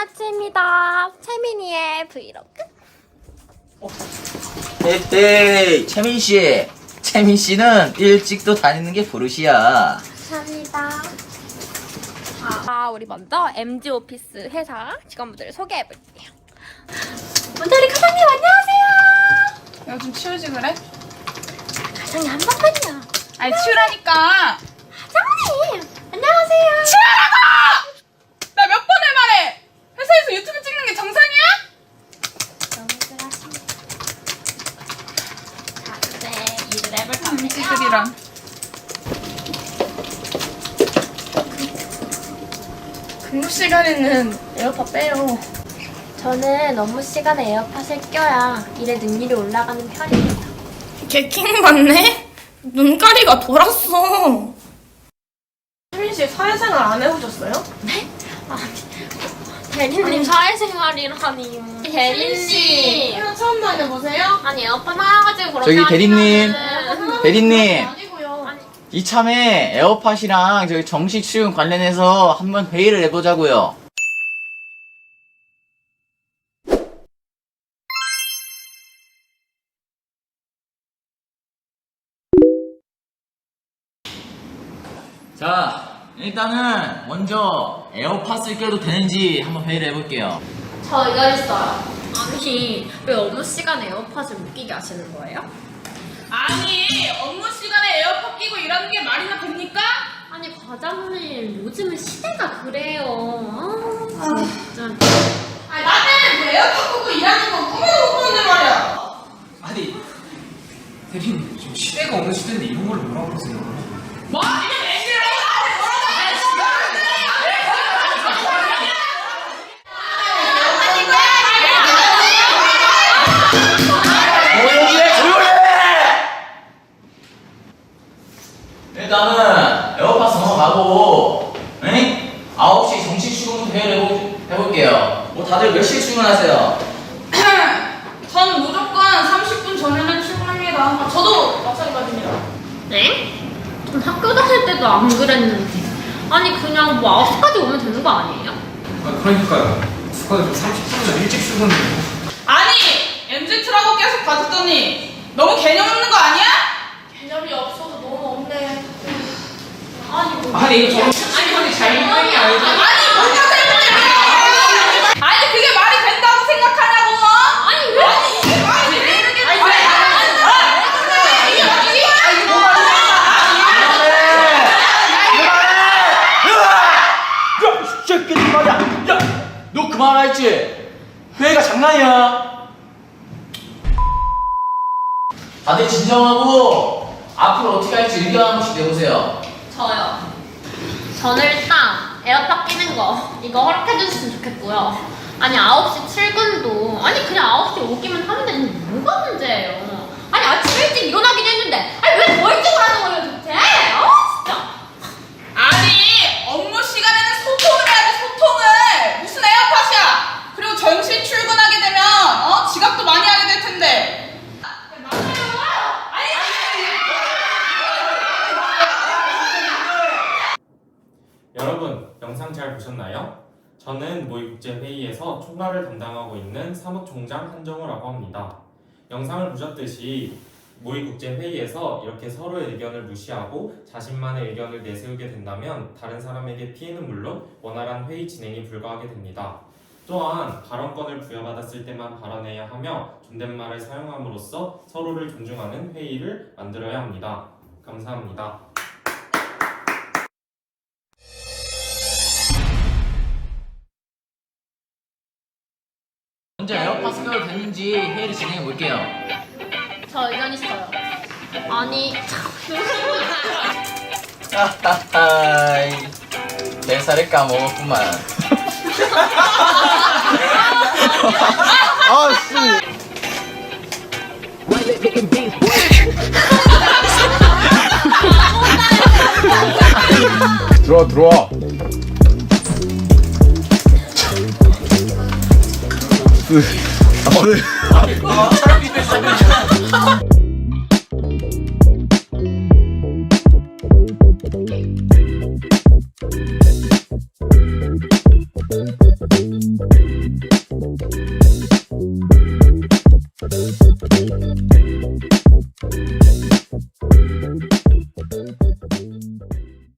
아침입니다. 채민이의 브이로그. 헤헤이 채민 씨. 채민 씨는 일찍도 다니는 게 버릇이야. 감사합니다. 아, 우리 먼저 MG 오피스 회사 직원분들을 소개해볼게요. 먼저 우리 과장님 안녕하세요. 이거 좀 치우지 그래? 과장님 한 번만요. 아니 치우라니까 과장님 안녕하세요. 나 몇 번을 말해 회사에서 유튜브 찍는 게 정상이야? 너무들 하십니다. 자, 이제 일을 해볼 건데요. 음식들이랑 근무 시간에는 에어팟 빼요 저는 업무 시간에 에어팟을 껴야 일의 능률이 올라가는 편입니다. 개킹 맞네? 눈가리가 돌았어 혜민 씨 사회생활 안 해보셨어요? 대리님 사회생활이라니요. 대리님. 회사 처음 다녀보세요? 아니 에어팟 사가지고 그렇게 저기 대리님. 대리님. 이참에 에어팟이랑 저기 정식 수용 관련해서 한번 회의를 해보자고요. 자, 일단은 먼저 에어팟을 껴도 되는지 한번 회의를 해볼게요. 저 이거 있어요. 아니 왜 업무 시간에 에어팟을 웃기게 하시는 거예요? 아니 업무 시간에 에어팟 끼고 일하는 게 말이나 됩니까? 아니 과장님 요즘은 시대가 그래요. 아 진짜. 아니 나는 뭐 에어팟 꽂고 일하는 건 꿈에도 못 꾸는데 말이야 아니 대리님 지금 시대가 어느 시대인데 이런 걸 뭐라고 그러세요? 뭐? 이게 내 싫어? 조용히 해, 조용히 해! 일단은 넘어가고, 응? 9시 정식 출근부터 회의를 해보, 해볼게요. 뭐 다들 몇 시에 출근하세요? 전 무조건 30분 전에는 출근합니다. 아, 저도 마찬가지입니다. 네? 전 학교 다닐 때도 안 그랬는데. 아니 그냥 뭐 9시까지 오면 되는 거 아니에요? 아 그러니까요 좀 30분 전 일찍 출근해요 아니 MZ라고 계속 봐줬더니 너무 개념 없는 거 아니야? 개념이 없어서 너무 없네. 아니 뭐. 아니 이거 저는 시간이 잘못된 게 아니죠 아니 뭔가 때문에 아니 그게 말이 된다고 생각하냐고? 아니 왜? 아니 이게 말이 되는 게 아니 아니 야, 이 새끼들 말이야! 야! 너 그만하라 했지? 회의가 장난이야! 다들 진정하고, 앞으로 어떻게 할지 의견 한 번씩 내보세요. 저요. 저는 일단 에어팟 끼는 거 이거 허락해 주셨으면 좋겠고요. 아니 9시 출근도 아니 그냥 9시 오기만 하면 되는데 뭐가 문제예요? 아니 아침 일찍 일어나긴 했는데 아니 왜 더 일찍 하는 거예요 도대체? 어 진짜. 아니 업무 시간에는 소통을 해야지 소통을 무슨 에어팟이야 그리고 정시 출근하게 되면 어 지각도 많이 하게 될 텐데 여러분, 영상 잘 보셨나요? 저는 모의국제회의에서 총괄을 담당하고 있는 사무총장 한정우라고 합니다. 영상을 보셨듯이 모의국제회의에서 이렇게 서로의 의견을 무시하고 자신만의 의견을 내세우게 된다면 다른 사람에게 피해는 물론 원활한 회의 진행이 불가하게 됩니다. 또한 발언권을 부여받았을 때만 발언해야 하며 존댓말을 사용함으로써 서로를 존중하는 회의를 만들어야 합니다. 감사합니다. 먼저 에어팟 껴도 되는지 회의를 진행해 볼게요. 저 의견 있어요. 아니 하하하이. 대사를 까먹었구만. 아 씨. 들어와 들어와 스. 어, 네. 아, 네. 아,